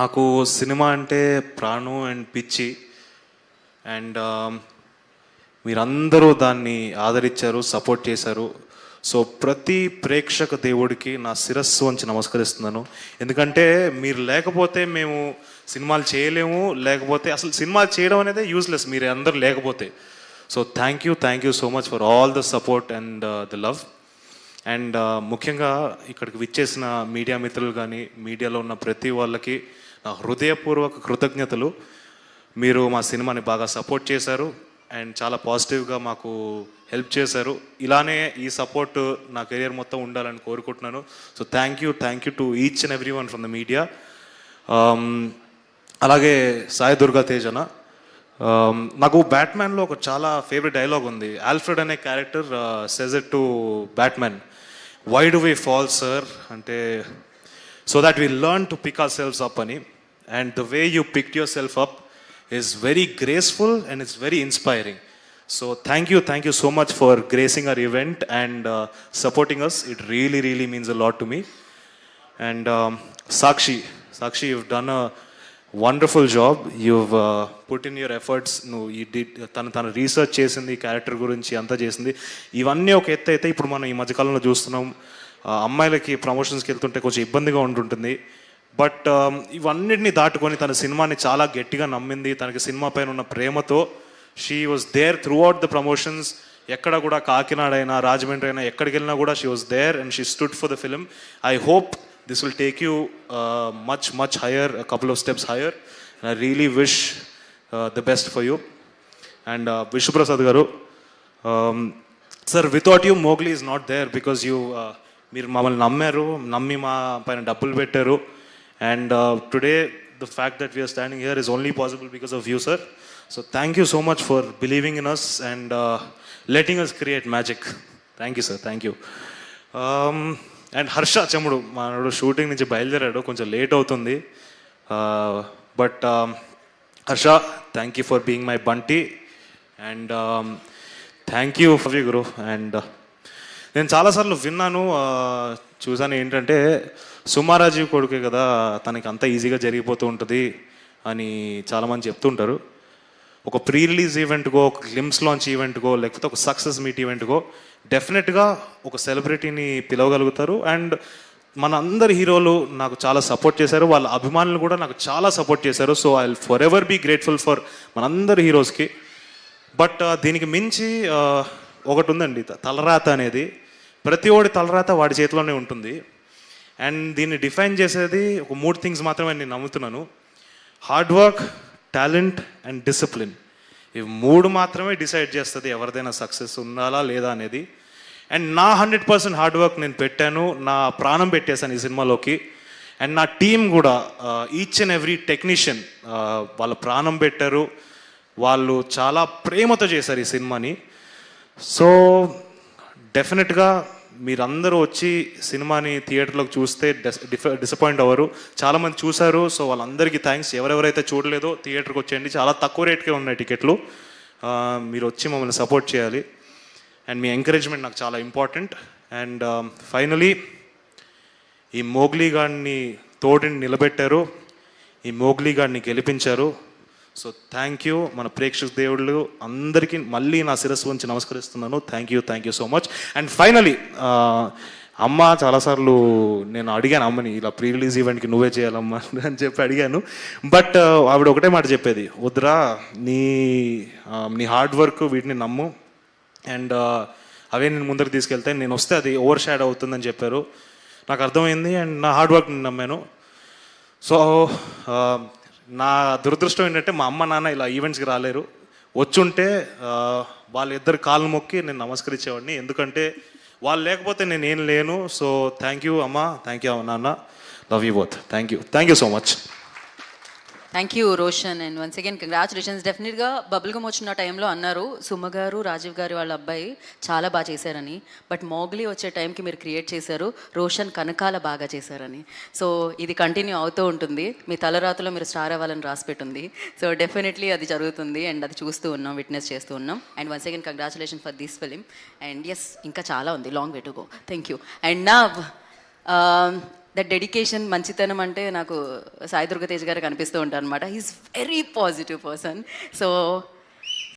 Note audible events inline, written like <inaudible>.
నాకు సినిమా అంటే ప్రాణం అండ్ పిచ్చి. అండ్ మీరందరూ దాన్ని ఆదరించారు సపోర్ట్ చేశారు. సో ప్రతి ప్రేక్షక దేవుడికి నా శిరస్సు వంచి నమస్కరిస్తున్నాను. ఎందుకంటే మీరు లేకపోతే మేము సినిమాలు చేయలేము లేకపోతే అసలు సినిమాలు చేయడం అనేది యూస్లెస్ మీరు అందరూ లేకపోతే. So thank you thank you so much for all the support and the love and ముఖ్యంగా ఇక్కడికి విచ్చేసిన మీడియా మిత్రులు కానీ మీడియాలో ఉన్న ప్రతి వాళ్ళకి నా హృదయపూర్వక కృతజ్ఞతలు. మీరు మా సినిమాని బాగా సపోర్ట్ చేశారు అండ్ చాలా పాజిటివ్గా మాకు హెల్ప్ చేశారు. ఇలానే ఈ సపోర్ట్ నా కెరియర్ మొత్తం ఉండాలని కోరుకుంటున్నాను. So thank you thank you to each and every one from the media. అలాగే సాయి దుర్గా తేజన. నాకు బ్యాట్మ్యాన్లో ఒక చాలా ఫేవరెట్ డైలాగ్ ఉంది. ఆల్ఫ్రెడ్ అనే character says to Batman. Why do we fall sir అంటే so that we learn to pick our selfs up అని and the way you pick your self up is very graceful and it's very inspiring so thank you thank you so much for gracing our event and supporting us it really really means a lot to me and Sakshi Sakshi you've done a wonderful job you've put in your efforts నువ్వు ఈ D తను తను research చేసింది character గురించి అంతా చేసింది. ఇవన్నీ ఒక ఎత్తు అయితే ఇప్పుడు మనం ఈ మధ్యకాలంలో చూస్తున్నాం. అమ్మాయిలకి ప్రమోషన్స్కి వెళ్తుంటే కొంచెం ఇబ్బందిగా ఉంటుంటుంది బట్ um, ఇవన్నిటిని దాటుకొని తన సినిమాని చాలా గట్టిగా నమ్మింది. తనకి సినిమా పైన ఉన్న ప్రేమతో she was there throughout the promotions ఎక్కడ కూడా కాకినాడ అయినా రాజమండ్రి అయినా ఎక్కడికి వెళ్ళినా కూడా she was there and she stood for the film I hope this will take you much much higher couple of steps higher I really wish the best for you and Vishwaprasad గారు sir without you Mowgli is not there because you మీరు మమ్మల్ని నమ్మారు నమ్మి మా పైన డబ్బులు పెట్టారు. And today the fact that we are standing here is only possible because of you sir so thank you so much for believing in us and letting us create magic thank you sir thank you and Harsha Chemudu మనడు shooting నుంచి బయలుదేరాడు. కొంచెం late అవుతుంది. But Harsha thank you for being my Bunty and thank you for you guru and నేను చాలాసార్లు విన్నాను చూసాను ఏంటంటే సుమారాజీవ్ కొడుకే కదా తనకి అంత ఈజీగా జరిగిపోతూ ఉంటుంది అని చాలామంది చెప్తుంటారు. ఒక ప్రీ రిలీజ్ ఈవెంట్కో ఒక గ్లిమ్స్ లాంచ్ ఈవెంట్కో లేకపోతే ఒక సక్సెస్ మీట్ ఈవెంట్కో డెఫినెట్గా ఒక సెలబ్రిటీని పిలవగలుగుతారు. అండ్ మన అందరి హీరోలు నాకు చాలా సపోర్ట్ చేశారు. వాళ్ళ అభిమానులు కూడా నాకు చాలా సపోర్ట్ చేశారు. So I forever be grateful for మనందరి హీరోస్కి. బట్ దీనికి మించి ఒకటి ఉందండి తలరాత అనేది. ప్రతి ఒడి తలరాత వాడి చేతిలోనే ఉంటుంది. అండ్ దీన్ని డిఫైన్ చేసేది ఒక మూడు థింగ్స్ మాత్రమే నేను నమ్ముతున్నాను. Hard work talent and discipline. ఇవి మూడు మాత్రమే డిసైడ్ చేస్తుంది ఎవరిదైనా సక్సెస్ ఉండాలా లేదా అనేది. అండ్ నా హండ్రెడ్ పర్సెంట్ హార్డ్ వర్క్ నేను పెట్టాను నా ప్రాణం పెట్టేశాను ఈ సినిమాలోకి. అండ్ నా టీం కూడా ఈచ్ అండ్ ఎవ్రీ టెక్నీషియన్ వాళ్ళ ప్రాణం పెట్టారు. వాళ్ళు చాలా ప్రేమతో చేశారు ఈ సినిమాని. సో డెఫినెట్గా మీరందరూ వచ్చి సినిమాని థియేటర్లోకి చూస్తే డిసప్పాయింట్ అవ్వరు. చాలామంది చూశారు సో వాళ్ళందరికీ థ్యాంక్స్ ఎవరెవరైతే చూడలేదో థియేటర్కి వచ్చేయండి. చాలా తక్కువ రేట్కే ఉన్నాయి టికెట్లు. మీరు వచ్చి మమ్మల్ని సపోర్ట్ చేయాలి. అండ్ మీ ఎంకరేజ్మెంట్ నాకు చాలా ఇంపార్టెంట్ అండ్ ఫైనలీ ఈ మోగ్లీ గాడిని తోటిని నిలబెట్టారు. ఈ మోగ్లీ గాడిని గెలిపించారు. సో థ్యాంక్ యూ మన ప్రేక్షక దేవుళ్ళు. అందరికీ మళ్ళీ నా శిరస్సు ఉంచి నమస్కరిస్తున్నాను. Thank you thank you so much and finally అమ్మ చాలాసార్లు నేను అడిగాను అమ్మని ఇలా ప్రీ రిలీజ్ ఈవెంట్కి నువ్వే చేయాలమ్మా <laughs> అని చెప్పి అడిగాను. బట్ ఆవిడ ఒకటే మాట చెప్పేది వద్దురా నీ నీ హార్డ్ వర్క్ వీటిని నమ్ము. అండ్ అవే నేను ముందరికి తీసుకెళ్తే నేను వస్తే అది ఓవర్ షాడ్ అవుతుందని చెప్పారు. నాకు అర్థమైంది అండ్ నా హార్డ్ వర్క్ నేను నమ్మాను. సో నా దురదృష్టం ఏంటంటే మా అమ్మ నాన్న ఇలా ఈవెంట్స్కి రాలేరు. వచ్చుంటే వాళ్ళిద్దరు కాళ్ళు మొక్కి నేను నమస్కరించేవాడిని. ఎందుకంటే వాళ్ళు లేకపోతే నేను ఏం లేను. సో థ్యాంక్ యూ అమ్మ. థ్యాంక్ యూ నాన్న. Love you both thank you thank you so much thank you Roshan and once again congratulations డెఫినెట్గా బబుల్ గమ్ వచ్చిన టైంలో అన్నారు సుమ గారు రాజీవ్ గారు వాళ్ళ అబ్బాయి చాలా బాగా చేశారని. బట్ మోగ్లీ వచ్చే టైంకి మీరు క్రియేట్ చేశారు రోషన్ కనకాల బాగా చేశారని. సో ఇది కంటిన్యూ అవుతూ ఉంటుంది. మీ తలరాతలో మీరు స్టార్ అవ్వాలని రాసి పెట్టుంది. సో డెఫినెట్లీ అది జరుగుతుంది అండ్ అది చూస్తూ ఉన్నాం విట్నెస్ చేస్తూ ఉన్నాం. And once again congratulation for this film and yes ఇంకా చాలా ఉంది. Long way to go thank you and నా దట్ డెడికేషన్ మంచితనం అంటే నాకు సాయి దుర్గతేజ్ గారు కనిపిస్తూ ఉంటారు అనమాట he's very positive person so